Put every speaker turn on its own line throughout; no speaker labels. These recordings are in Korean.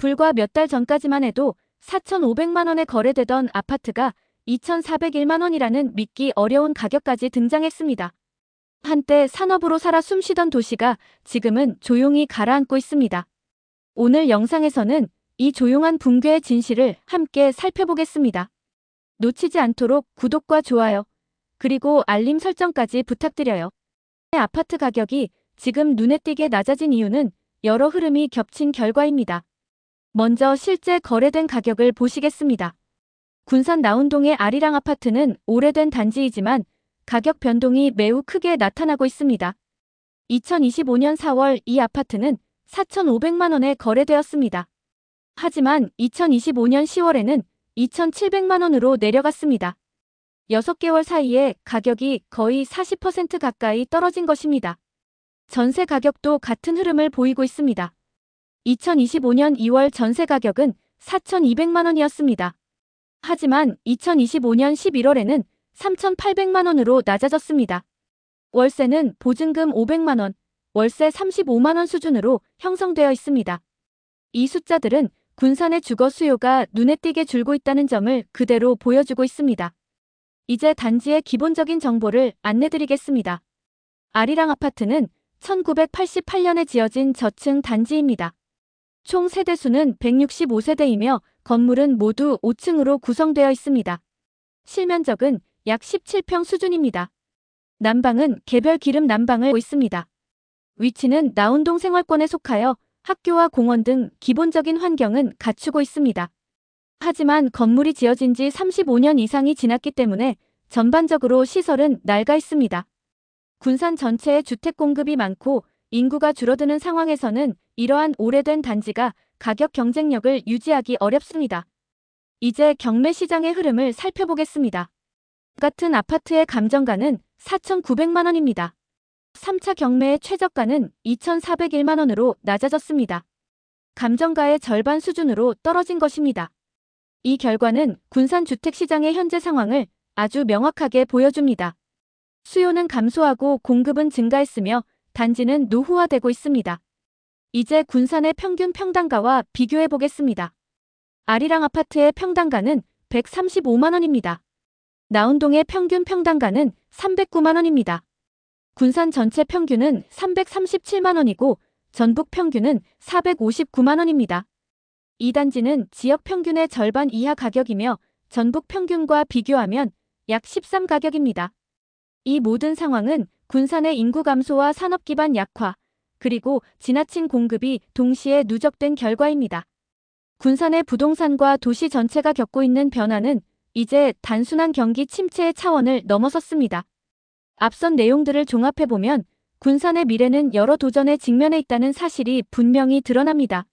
불과 몇 달 전까지만 해도 4,500만 원에 거래되던 아파트가 2,401만 원이라는 믿기 어려운 가격까지 등장했습니다. 한때 산업으로 살아 숨쉬던 도시가 지금은 조용히 가라앉고 있습니다. 오늘 영상에서는 이 조용한 붕괴의 진실을 함께 살펴보겠습니다. 놓치지 않도록 구독과 좋아요, 그리고 알림 설정까지 부탁드려요. 아파트 가격이 지금 눈에 띄게 낮아진 이유는 여러 흐름이 겹친 결과입니다. 먼저 실제 거래된 가격을 보시겠습니다. 군산 나운동의 아리랑 아파트는 오래된 단지이지만 가격 변동이 매우 크게 나타나고 있습니다. 2025년 4월 이 아파트는 4,500만 원에 거래되었습니다. 하지만 2025년 10월에는 2,700만 원으로 내려갔습니다. 6개월 사이에 가격이 거의 40% 가까이 떨어진 것입니다. 전세 가격도 같은 흐름을 보이고 있습니다. 2025년 2월 전세 가격은 4,200만 원이었습니다. 하지만 2025년 11월에는 3,800만 원으로 낮아졌습니다. 월세는 보증금 500만 원, 월세 35만 원 수준으로 형성되어 있습니다. 이 숫자들은 군산의 주거 수요가 눈에 띄게 줄고 있다는 점을 그대로 보여주고 있습니다. 이제 단지의 기본적인 정보를 안내드리겠습니다. 아리랑 아파트는 1988년에 지어진 저층 단지입니다. 총 세대수는 165세대이며 건물은 모두 5층으로 구성되어 있습니다. 실면적은 약 17평 수준입니다. 난방은 개별 기름 난방을 있습니다. 위치는 나운동 생활권에 속하여 학교와 공원 등 기본적인 환경은 갖추고 있습니다. 하지만 건물이 지어진 지 35년 이상이 지났기 때문에 전반적으로 시설은 낡아 있습니다. 군산 전체에 주택 공급이 많고 인구가 줄어드는 상황에서는 이러한 오래된 단지가 가격 경쟁력을 유지하기 어렵습니다. 이제 경매 시장의 흐름을 살펴보겠습니다. 같은 아파트의 감정가는 4,900만 원입니다. 3차 경매의 최저가는 2,401만 원으로 낮아졌습니다. 감정가의 절반 수준으로 떨어진 것입니다. 이 결과는 군산 주택시장의 현재 상황을 아주 명확하게 보여줍니다. 수요는 감소하고 공급은 증가했으며 단지는 노후화되고 있습니다. 이제 군산의 평균 평당가와 비교해 보겠습니다. 아리랑 아파트의 평당가는 135만 원입니다. 나운동의 평균 평당가는 309만 원입니다. 군산 전체 평균은 337만 원이고 전북 평균은 459만 원입니다. 이 단지는 지역 평균의 절반 이하 가격이며 전북 평균과 비교하면 약 13 가격입니다. 이 모든 상황은 군산의 인구 감소와 산업 기반 약화, 그리고 지나친 공급이 동시에 누적된 결과입니다. 군산의 부동산과 도시 전체가 겪고 있는 변화는 이제 단순한 경기 침체의 차원을 넘어섰습니다. 앞선 내용들을 종합해보면 군산의 미래는 여러 도전에 직면해 있다는 사실이 분명히 드러납니다.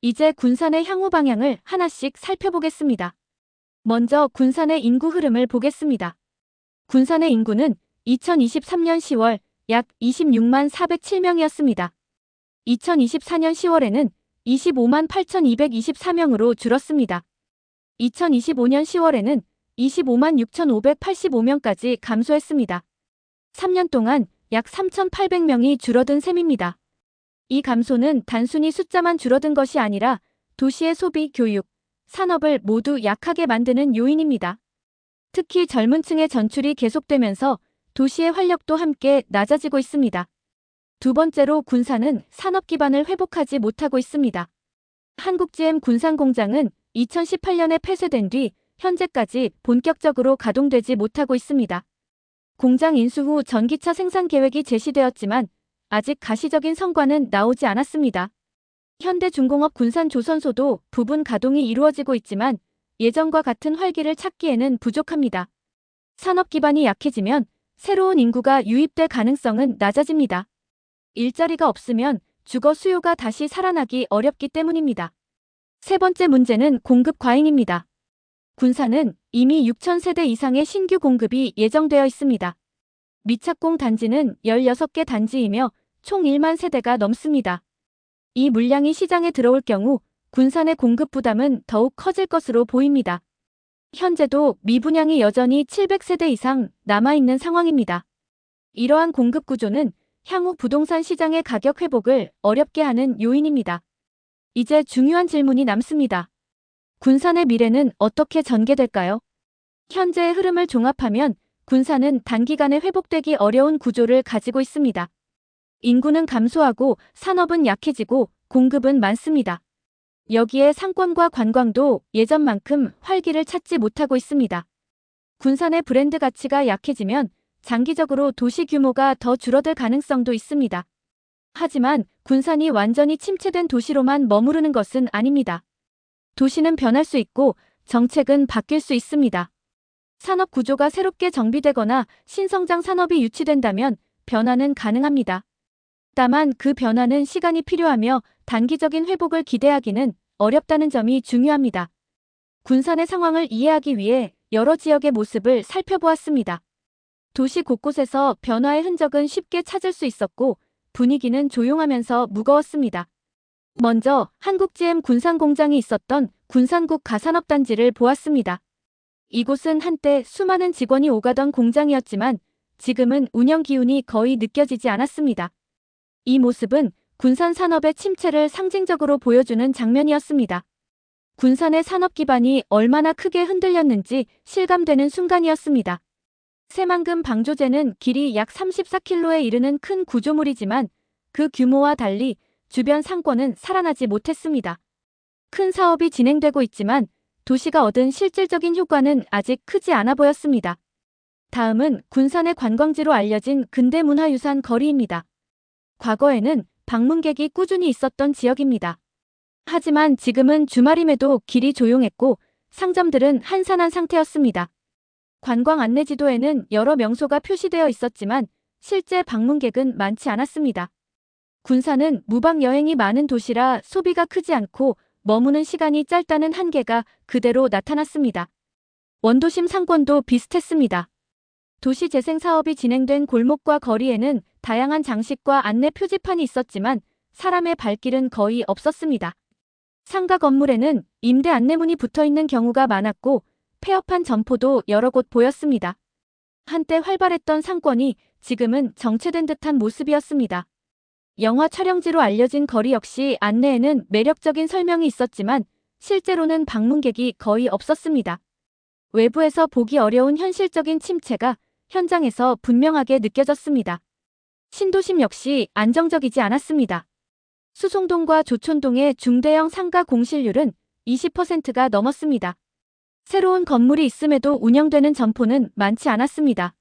이제 군산의 향후 방향을 하나씩 살펴보겠습니다. 먼저 군산의 인구 흐름을 보겠습니다. 군산의 인구는 2023년 10월 약 26만 407명이었습니다. 2024년 10월에는 25만 8,224명으로 줄었습니다. 2025년 10월에는 25만 6,585명까지 감소했습니다. 3년 동안 약 3,800명이 줄어든 셈입니다. 이 감소는 단순히 숫자만 줄어든 것이 아니라 도시의 소비, 교육, 산업을 모두 약하게 만드는 요인입니다. 특히 젊은 층의 전출이 계속되면서 도시의 활력도 함께 낮아지고 있습니다. 두 번째로 군산은 산업 기반을 회복하지 못하고 있습니다. 한국GM 군산공장은 2018년에 폐쇄된 뒤 현재까지 본격적으로 가동되지 못하고 있습니다. 공장 인수 후 전기차 생산 계획이 제시되었지만 아직 가시적인 성과는 나오지 않았습니다. 현대중공업 군산조선소도 부분 가동이 이루어지고 있지만 예전과 같은 활기를 찾기에는 부족합니다. 산업 기반이 약해지면 새로운 인구가 유입될 가능성은 낮아집니다. 일자리가 없으면 주거 수요가 다시 살아나기 어렵기 때문입니다. 세 번째 문제는 공급 과잉입니다. 군산은 이미 6,000세대 이상의 신규 공급이 예정되어 있습니다. 미착공 단지는 16개 단지이며 총 1만 세대가 넘습니다. 이 물량이 시장에 들어올 경우 군산의 공급 부담은 더욱 커질 것으로 보입니다. 현재도 미분양이 여전히 700세대 이상 남아있는 상황입니다. 이러한 공급 구조는 향후 부동산 시장의 가격 회복을 어렵게 하는 요인입니다. 이제 중요한 질문이 남습니다. 군산의 미래는 어떻게 전개될까요? 현재의 흐름을 종합하면 군산은 단기간에 회복되기 어려운 구조를 가지고 있습니다. 인구는 감소하고 산업은 약해지고 공급은 많습니다. 여기에 상권과 관광도 예전만큼 활기를 찾지 못하고 있습니다. 군산의 브랜드 가치가 약해지면 장기적으로 도시 규모가 더 줄어들 가능성도 있습니다. 하지만 군산이 완전히 침체된 도시로만 머무르는 것은 아닙니다. 도시는 변할 수 있고 정책은 바뀔 수 있습니다. 산업 구조가 새롭게 정비되거나 신성장 산업이 유치된다면 변화는 가능합니다. 다만 그 변화는 시간이 필요하며 단기적인 회복을 기대하기는 어렵다는 점이 중요합니다. 군산의 상황을 이해하기 위해 여러 지역의 모습을 살펴보았습니다. 도시 곳곳에서 변화의 흔적은 쉽게 찾을 수 있었고 분위기는 조용하면서 무거웠습니다. 먼저 한국GM 군산공장이 있었던 군산국 가산업단지를 보았습니다. 이곳은 한때 수많은 직원이 오가던 공장이었지만 지금은 운영 기운이 거의 느껴지지 않았습니다. 이 모습은 군산 산업의 침체를 상징적으로 보여주는 장면이었습니다. 군산의 산업 기반이 얼마나 크게 흔들렸는지 실감되는 순간이었습니다. 새만금 방조제는 길이 약 34km에 이르는 큰 구조물이지만 그 규모와 달리 주변 상권은 살아나지 못했습니다. 큰 사업이 진행되고 있지만 도시가 얻은 실질적인 효과는 아직 크지 않아 보였습니다. 다음은 군산의 관광지로 알려진 근대문화유산 거리입니다. 과거에는 방문객이 꾸준히 있었던 지역입니다. 하지만 지금은 주말임에도 길이 조용했고 상점들은 한산한 상태였습니다. 관광 안내 지도에는 여러 명소가 표시되어 있었지만 실제 방문객은 많지 않았습니다. 군산은 무박 여행이 많은 도시라 소비가 크지 않고 머무는 시간이 짧다는 한계가 그대로 나타났습니다. 원도심 상권도 비슷했습니다. 도시 재생 사업이 진행된 골목과 거리에는 다양한 장식과 안내 표지판이 있었지만 사람의 발길은 거의 없었습니다. 상가 건물에는 임대 안내문이 붙어 있는 경우가 많았고 폐업한 점포도 여러 곳 보였습니다. 한때 활발했던 상권이 지금은 정체된 듯한 모습이었습니다. 영화 촬영지로 알려진 거리 역시 안내에는 매력적인 설명이 있었지만 실제로는 방문객이 거의 없었습니다. 외부에서 보기 어려운 현실적인 침체가 현장에서 분명하게 느껴졌습니다. 신도심 역시 안정적이지 않았습니다. 수송동과 조촌동의 중대형 상가 공실률은 20%가 넘었습니다. 새로운 건물이 있음에도 운영되는 점포는 많지 않았습니다.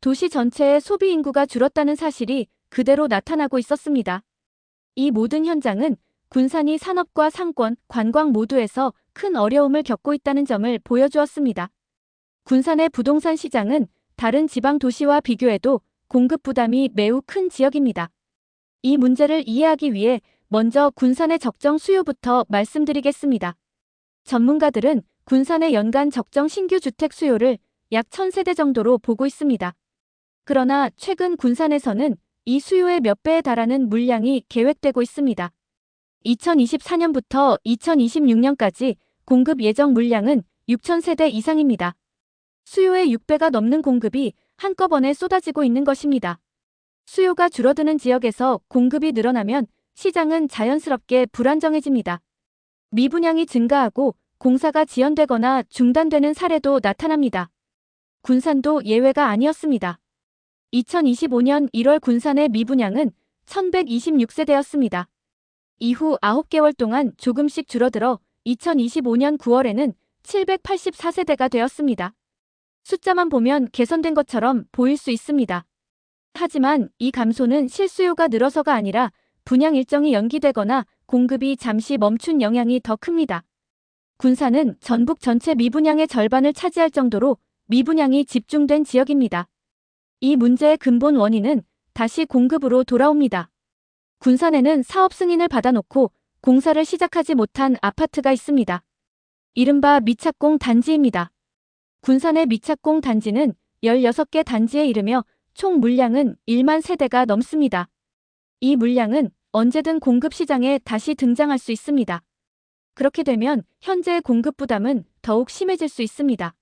도시 전체의 소비 인구가 줄었다는 사실이 그대로 나타나고 있었습니다. 이 모든 현장은 군산이 산업과 상권, 관광 모두에서 큰 어려움을 겪고 있다는 점을 보여주었습니다. 군산의 부동산 시장은 다른 지방 도시와 비교해도 공급 부담이 매우 큰 지역입니다. 이 문제를 이해하기 위해 먼저 군산의 적정 수요부터 말씀드리겠습니다. 전문가들은 군산의 연간 적정 신규 주택 수요를 약 1000세대 정도로 보고 있습니다. 그러나 최근 군산에서는 이 수요의 몇 배에 달하는 물량이 계획되고 있습니다. 2024년부터 2026년까지 공급 예정 물량은 6,000세대 이상입니다. 수요의 6배가 넘는 공급이 한꺼번에 쏟아지고 있는 것입니다. 수요가 줄어드는 지역에서 공급이 늘어나면 시장은 자연스럽게 불안정해집니다. 미분양이 증가하고 공사가 지연되거나 중단되는 사례도 나타납니다. 군산도 예외가 아니었습니다. 2025년 1월 군산의 미분양은 1126세대였습니다. 이후 9개월 동안 조금씩 줄어들어 2025년 9월에는 784세대가 되었습니다. 숫자만 보면 개선된 것처럼 보일 수 있습니다. 하지만 이 감소는 실수요가 늘어서가 아니라 분양 일정이 연기되거나 공급이 잠시 멈춘 영향이 더 큽니다. 군산은 전북 전체 미분양의 절반을 차지할 정도로 미분양이 집중된 지역입니다. 이 문제의 근본 원인은 다시 공급으로 돌아옵니다. 군산에는 사업 승인을 받아놓고 공사를 시작하지 못한 아파트가 있습니다. 이른바 미착공 단지입니다. 군산의 미착공 단지는 16개 단지에 이르며 총 물량은 1만 세대가 넘습니다. 이 물량은 언제든 공급 시장에 다시 등장할 수 있습니다. 그렇게 되면 현재의 공급 부담은 더욱 심해질 수 있습니다.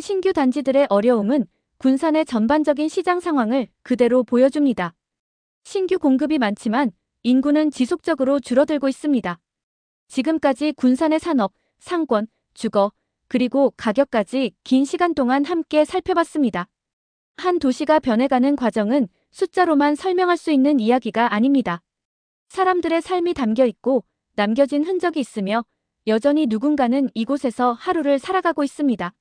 신규 단지들의 어려움은 군산의 전반적인 시장 상황을 그대로 보여줍니다. 신규 공급이 많지만 인구는 지속적으로 줄어들고 있습니다. 지금까지 군산의 산업, 상권, 주거, 그리고 가격까지 긴 시간 동안 함께 살펴봤습니다. 한 도시가 변해가는 과정은 숫자로만 설명할 수 있는 이야기가 아닙니다. 사람들의 삶이 담겨 있고 남겨진 흔적이 있으며 여전히 누군가는 이곳에서 하루를 살아가고 있습니다.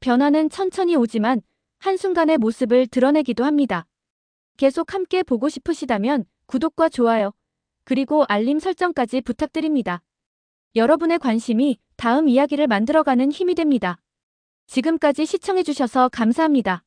변화는 천천히 오지만 한순간의 모습을 드러내기도 합니다. 계속 함께 보고 싶으시다면 구독과 좋아요, 그리고 알림 설정까지 부탁드립니다. 여러분의 관심이 다음 이야기를 만들어가는 힘이 됩니다. 지금까지 시청해주셔서 감사합니다.